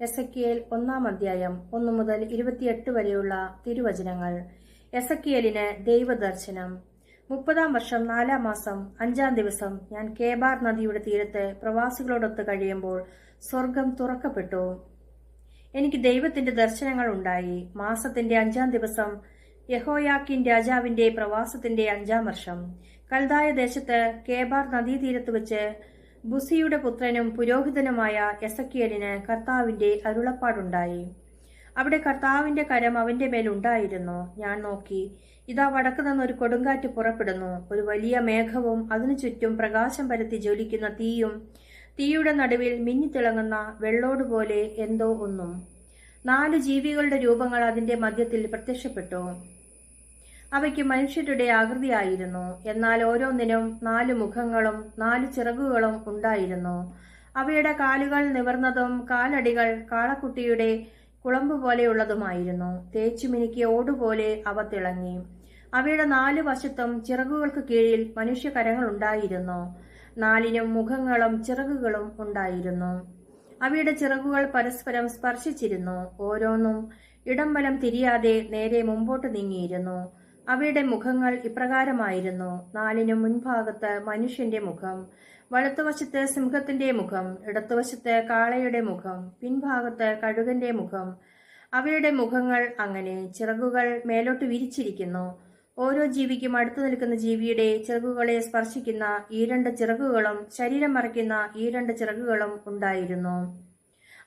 എസക്കിയേൽ ഒന്നാം അധ്യായം ഒന്നു മുതൽ ഇരുപത്തിയെട്ട് വരെയുള്ള തിരുവചനങ്ങൾ. എസക്കിയേലിന് ദൈവദർശനം. മുപ്പതാം വർഷം നാലാം മാസം അഞ്ചാം ദിവസം ഞാൻ കേബാർ നദിയുടെ തീരത്ത് പ്രവാസികളോടൊത്ത് കഴിയുമ്പോൾ സ്വർഗം തുറക്കപ്പെട്ടു. എനിക്ക് ദൈവത്തിന്റെ ദർശനങ്ങൾ ഉണ്ടായി. മാസത്തിന്റെ അഞ്ചാം ദിവസം യഹോയാക്കിൻ രാജാവിന്റെ പ്രവാസത്തിന്റെ അഞ്ചാം വർഷം. കൽതായ ദേശത്ത് കേബാർ നദീതീരത്ത് വെച്ച് ബുസിയുടെ പുത്രനും പുരോഹിതനുമായ എസക്കിയലിന് കർത്താവിന്റെ അരുളപ്പാടുണ്ടായി. അവിടെ കർത്താവിന്റെ കരം അവന്റെ മേൽ ഉണ്ടായിരുന്നു. ഞാൻ നോക്കി ഇതാ വടക്ക് നിന്ന് ഒരു കൊടുങ്കാറ്റ് പുറപ്പെടുന്നു. ഒരു വലിയ മേഘവും അതിനു ചുറ്റും പ്രകാശം പരത്തി ജ്വലിക്കുന്ന തീയും തീയുടെ നടുവിൽ മിന്നിത്തിളങ്ങുന്ന വെള്ളോടുപോലെ എന്തോ ഒന്നും. നാല് ജീവികളുടെ രൂപങ്ങൾ അതിന്റെ മധ്യത്തിൽ പ്രത്യക്ഷപ്പെട്ടു. അവയ്ക്ക് മനുഷ്യരുടെ ആകൃതിയായിരുന്നു. എന്നാൽ ഓരോന്നിനും നാല് മുഖങ്ങളും നാല് ചിറകുകളും ഉണ്ടായിരുന്നു. അവയുടെ കാലുകൾ നിവർന്നതും കാലടികൾ കാളക്കുട്ടിയുടെ കുളമ്പ് പോലെയുള്ളതുമായിരുന്നു. തേച്ചുമിനുക്കിയ ഓടുപോലെ അവ തിളങ്ങി. അവയുടെ നാല് വശത്തും ചിറകുകൾക്ക് കീഴിൽ മനുഷ്യകരങ്ങൾ ഉണ്ടായിരുന്നു. നാലിനും മുഖങ്ങളും ചിറകുകളും ഉണ്ടായിരുന്നു. അവയുടെ ചിറകുകൾ പരസ്പരം സ്പർശിച്ചിരുന്നു. ഓരോന്നും ഇടംബലം തിരിയാതെ നേരെ മുമ്പോട്ട് നീങ്ങിയിരുന്നു. അവയുടെ മുഖങ്ങൾ ഇപ്രകാരമായിരുന്നു. നാലിനു മുൻഭാഗത്ത് മനുഷ്യന്റെ മുഖം വലത്തുവശത്ത് സിംഹത്തിന്റെ മുഖം ഇടത്തുവശത്ത് കാളയുടെ മുഖം പിൻഭാഗത്ത് കഴുകന്റെ മുഖം. അവയുടെ മുഖങ്ങൾ അങ്ങനെ ചിറകുകൾ മേലോട്ട് വിരിച്ചിരിക്കുന്നു. ഓരോ ജീവിക്കും അടുത്തു നിൽക്കുന്ന ജീവിയുടെ ചിറകുകളെ സ്പർശിക്കുന്ന ഈ രണ്ട് ചിറകുകളും ശരീരം മറയ്ക്കുന്ന ഈ രണ്ട് ചിറകുകളും ഉണ്ടായിരുന്നു.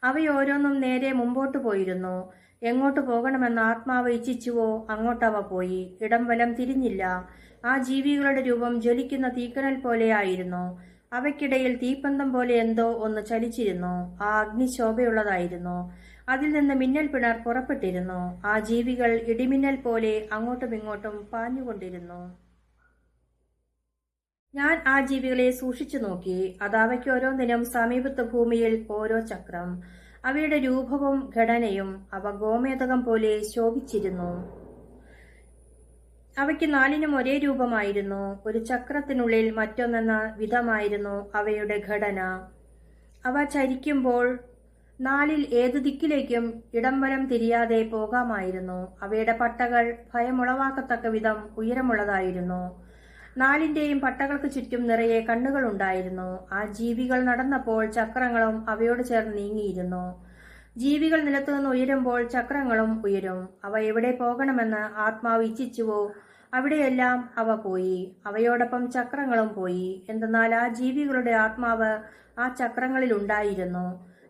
അവയോരോന്നും നേരെ മുമ്പോട്ട് പോയിരുന്നു. എങ്ങോട്ട് പോകണമെന്ന് ആത്മാവ് ഇച്ഛിച്ചുവോ? അങ്ങോട്ടവ പോയി. ഇടം വലം തിരിഞ്ഞില്ല. ആ ജീവികളുടെ രൂപം ജ്വലിക്കുന്ന തീക്കനൽ പോലെയായിരുന്നു അവയ്ക്കിടയിൽ തീപ്പന്തം പോലെ എന്തോ ഒന്ന് ചലിച്ചിരുന്നു. ആ അഗ്നിശോഭയുള്ളതായിരുന്നു. അതിൽ നിന്ന് മിന്നൽ പിണർ പുറപ്പെട്ടിരുന്നു. ആ ജീവികൾ ഇടിമിന്നൽ പോലെ അങ്ങോട്ടും ഇങ്ങോട്ടും പാഞ്ഞുകൊണ്ടിരുന്നു. ഞാൻ ആ ജീവികളെ സൂക്ഷിച്ചു നോക്കി. അത് അവയ്ക്ക് ഓരോന്നിനും സമീപത്ത് ഭൂമിയിൽ ഓരോ ചക്രം. അവയുടെ രൂപവും ഘടനയും അവ ഗോമേതകം പോലെ ശോഭിച്ചിരുന്നു. അവയ്ക്ക് നാലിനും ഒരേ രൂപമായിരുന്നു. ഒരു ചക്രത്തിനുള്ളിൽ മറ്റൊന്നെന്ന വിധമായിരുന്നു അവയുടെ ഘടന. അവ ചരിക്കുമ്പോൾ നാലിൽ ഏതു ദിക്കിലേക്കും ഇടംവരം തിരിയാതെ പോകാമായിരുന്നു. അവയുടെ പട്ടകൾ ഭയമുളവാക്കത്തക്ക വിധം ഉയരമുള്ളതായിരുന്നു. നാലിന്റെയും പട്ടകൾക്ക് ചുറ്റും നിറയെ കണ്ണുകളുണ്ടായിരുന്നു ആ ജീവികൾ നടന്നപ്പോൾ ചക്രങ്ങളും അവയോട് ചേർന്ന് നീങ്ങിയിരുന്നു. ജീവികൾ നിലത്തുനിന്ന് ഉയരുമ്പോൾ ചക്രങ്ങളും ഉയരും. അവ എവിടെ പോകണമെന്ന് ആത്മാവ് ഇച്ഛിച്ചുവോ അവിടെയെല്ലാം അവ പോയി. അവയോടൊപ്പം ചക്രങ്ങളും പോയി. എന്തെന്നാൽ ആ ജീവികളുടെ ആത്മാവ് ആ ചക്രങ്ങളിൽ ഉണ്ടായിരുന്നു.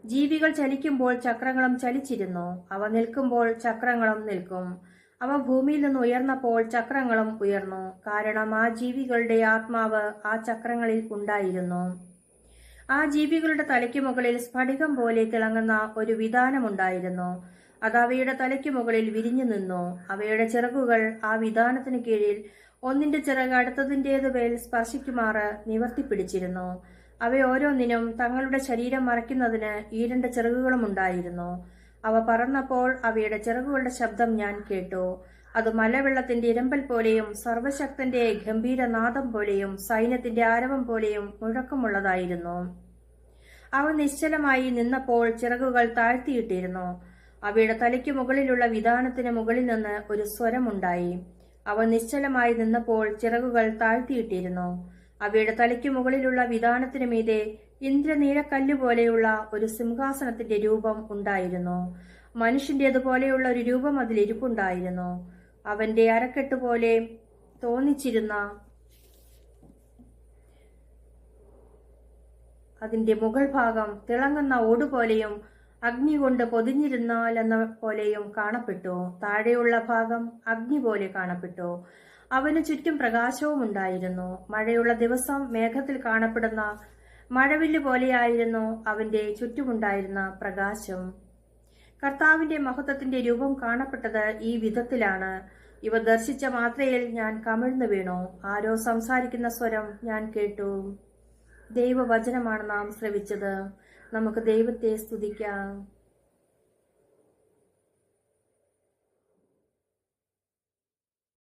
ജീവികൾ ചലിക്കുമ്പോൾ ചക്രങ്ങളും ചലിച്ചിരുന്നു. അവ നിൽക്കുമ്പോൾ ചക്രങ്ങളും നിൽക്കും. അവ ഭൂമിയിൽ നിന്ന് ഉയർന്നപ്പോൾ ചക്രങ്ങളും ഉയർന്നു. കാരണം ആ ജീവികളുടെ ആത്മാവ് ആ ചക്രങ്ങളിൽ ഉണ്ടായിരുന്നു. ആ ജീവികളുടെ തലയ്ക്ക് മുകളിൽ സ്ഫടികം പോലെ തിളങ്ങുന്ന ഒരു വിധാനമുണ്ടായിരുന്നു അത് അവയുടെ തലയ്ക്ക് മുകളിൽ വിരിഞ്ഞു നിന്നു. അവയുടെ ചിറകുകൾ ആ വിധാനത്തിന് കീഴിൽ ഒന്നിന്റെ ചിറക് അടുത്തതിന്റേത് പേൽ സ്പർശിക്കുമാറ് നിവർത്തിപ്പിടിച്ചിരുന്നു. അവയോരോന്നിനും തങ്ങളുടെ ശരീരം മറയ്ക്കുന്നതിന് ഈ രണ്ട് ചിറകുകളും ഉണ്ടായിരുന്നു. അവ പറന്നപ്പോൾ അവയുടെ ചിറകുകളുടെ ശബ്ദം ഞാൻ കേട്ടു. അത് മലവെള്ളത്തിന്റെ ഇരമ്പൽ പോലെയും സർവശക്തന്റെ ഗംഭീരനാദം പോലെയും സൈന്യത്തിന്റെ ആരവം പോലെയും മുഴക്കമുള്ളതായിരുന്നു. അവ നിശ്ചലമായി നിന്നപ്പോൾ ചിറകുകൾ താഴ്ത്തിയിട്ടിരുന്നു. അവയുടെ തലയ്ക്ക് മുകളിലുള്ള വിധാനത്തിന് മുകളിൽ നിന്ന് ഒരു സ്വരമുണ്ടായി. അവ നിശ്ചലമായി നിന്നപ്പോൾ ചിറകുകൾ താഴ്ത്തിയിട്ടിരുന്നു. അവയുടെ തലയ്ക്ക് മുകളിലുള്ള വിധാനത്തിനു മീതെ ഇന്ദ്രനീലക്കല്ലുപോലെയുള്ള ഒരു സിംഹാസനത്തിന്റെ രൂപം ഉണ്ടായിരുന്നു. മനുഷ്യന്റേതുപോലെയുള്ള ഒരു രൂപം അതിലിരിപ്പുണ്ടായിരുന്നു അവന്റെ അരക്കെട്ട് പോലെ തോന്നിച്ചിരുന്ന അതിന്റെ മുകൾ ഭാഗം തിളങ്ങുന്ന ഓടുപോലെയും അഗ്നി കൊണ്ട് പൊതിഞ്ഞിരുന്നാലെന്ന പോലെയും കാണപ്പെട്ടു. താഴെയുള്ള ഭാഗം അഗ്നി പോലെ കാണപ്പെട്ടു. അവന് ചുറ്റും പ്രകാശവും ഉണ്ടായിരുന്നു മഴയുള്ള ദിവസം മേഘത്തിൽ കാണപ്പെടുന്ന മഴവില്ല് പോലെയായിരുന്നു അവന്റെ ചുറ്റുമുണ്ടായിരുന്ന പ്രകാശം. കർത്താവിന്റെ മഹത്വത്തിന്റെ രൂപം കാണപ്പെട്ടത് ഈ വിധത്തിലാണ്. ഇവ ദർശിച്ച മാത്രയിൽ ഞാൻ കമിഴ്ന്നു വീണു. ആരോ സംസാരിക്കുന്ന സ്വരം ഞാൻ കേട്ടു. ദൈവവചനമാണ് നാം ശ്രവിച്ചത്. നമുക്ക് ദൈവത്തെ സ്തുതിക്കാം.